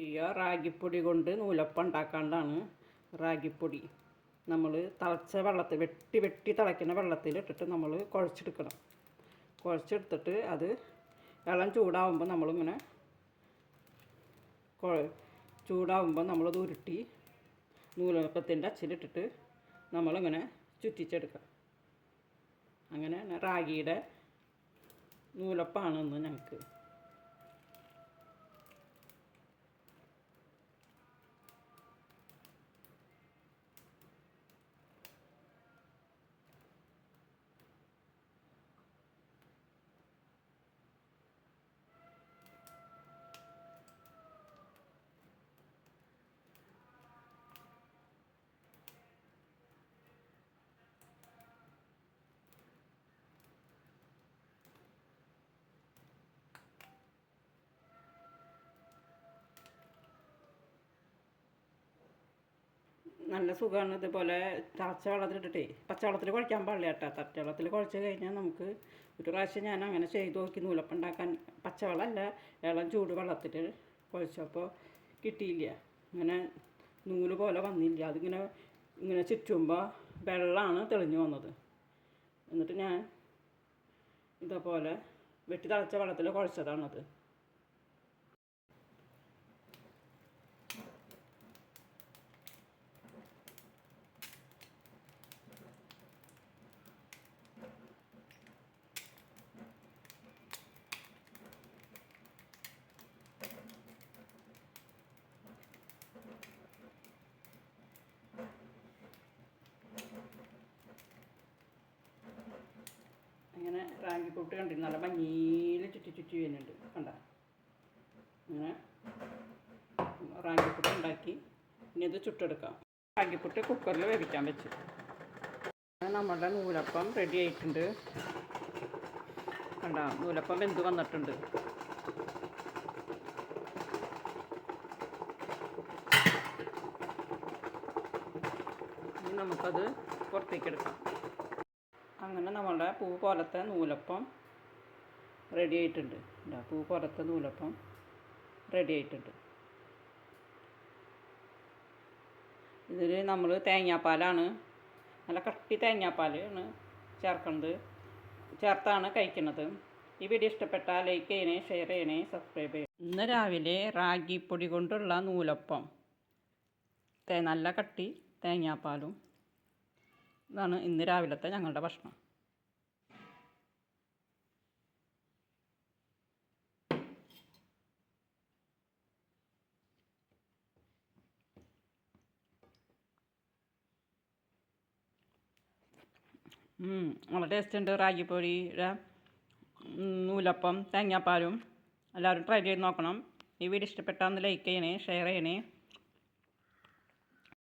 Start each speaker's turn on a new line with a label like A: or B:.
A: ചെയ്യുക റാഗിപ്പൊടി കൊണ്ട് നൂലപ്പം ഉണ്ടാക്കാണ്ടാണ് റാഗിപ്പൊടി. നമ്മൾ തിളച്ച വെള്ളത്തിൽ വെട്ടി വെട്ടി തിളയ്ക്കുന്ന വെള്ളത്തിൽ ഇട്ടിട്ട് നമ്മൾ കുഴച്ചെടുക്കണം. കുഴച്ചെടുത്തിട്ട് അത് വെള്ളം ചൂടാവുമ്പോൾ നമ്മളിങ്ങനെ കുഴ ചൂടാവുമ്പോൾ നമ്മളത് ഉരുട്ടി നൂലപ്പത്തിന്റെ അച്ചിലിട്ടിട്ട് നമ്മളിങ്ങനെ ചുറ്റിച്ചെടുക്കുക അങ്ങനെ റാഗിയുടെ നൂലപ്പാണെന്ന് ഞങ്ങൾക്ക് നല്ല സുഖമാണ് ഇതുപോലെ തിളച്ച വെള്ളത്തിലിട്ടിട്ടേ പച്ചവെള്ളത്തിൽ കുഴക്കാൻ പാടില്ല കേട്ടോ. പച്ചവെള്ളത്തിൽ കുഴച്ച് കഴിഞ്ഞാൽ നമുക്ക് ഒരു പ്രാവശ്യം ഞാൻ അങ്ങനെ ചെയ്ത് നോക്കി നൂലപ്പം ഉണ്ടാക്കാൻ പച്ചവെള്ളമല്ല ഇളം ചൂട് വെള്ളത്തിൽ കുഴച്ചപ്പോൾ കിട്ടിയില്ല. ഇങ്ങനെ നൂൽ പോലെ വന്നില്ല. അതിങ്ങനെ ഇങ്ങനെ ചുറ്റുമ്പോൾ വെള്ളമാണ് തെളിഞ്ഞു വന്നത്. എന്നിട്ട് ഞാൻ ഇതേപോലെ വെട്ടി തിളച്ച വെള്ളത്തിൽ കുഴച്ചതാണത്. ഇങ്ങനെ റാഗിപ്പൊട്ട് കണ്ടിരുന്നു. നല്ല മഞ്ഞീൽ ചുറ്റി ചുറ്റി വരുന്നുണ്ട്. കണ്ട? അങ്ങനെ റാങ്കിപ്പുട്ട് ഉണ്ടാക്കി. ഇനി ഇത് ചുട്ടെടുക്കാം. റാങ്കിപ്പുട്ട് കുക്കറിൽ വേവിക്കാൻ വെച്ചു. നമ്മളുടെ നൂലപ്പം റെഡി ആയിട്ടുണ്ട്. കണ്ട? നൂലപ്പം വെന്ത് വന്നിട്ടുണ്ട്. ഇനി നമുക്കത് പുറത്തേക്ക് എടുക്കാം അങ്ങനെ നമ്മളുടെ പൂ പോലത്തെ നൂലപ്പം റെഡി ആയിട്ടുണ്ട്. പൂ പോലത്തെ നൂലപ്പം റെഡി ആയിട്ടുണ്ട്. ഇതിൽ നമ്മൾ തേങ്ങാപ്പാലാണ്. നല്ല കട്ടി തേങ്ങാപ്പാൽ ആണ് ചേർക്കുന്നത്. ചേർത്താണ് കഴിക്കുന്നത്. ഈ വീഡിയോ ഇഷ്ടപ്പെട്ടാൽ ലൈക്ക് ചെയ്യണേ ഷെയർ ചെയ്യണേ സബ്സ്ക്രൈബ് ചെയ്യണേ. ഇന്ന് രാവിലെ റാഗിപ്പൊടി കൊണ്ടുള്ള നൂലപ്പം. നല്ല കട്ടി തേങ്ങാപ്പാലും. ഇതാണ് ഇന്ന് രാവിലത്തെ ഞങ്ങളുടെ ഭക്ഷണം. നല്ല ടേസ്റ്റ് ഉണ്ട്. റാഗിപ്പൊടിയുടെ നൂലപ്പം തേങ്ങാപ്പാലും എല്ലാവരും ട്രൈ ചെയ്ത് നോക്കണം. ഈ വീഡിയോ ഇഷ്ടപ്പെട്ടാൽ ഒന്ന് ലൈക്ക് ചെയ്യണേ ഷെയർ ചെയ്യണേ.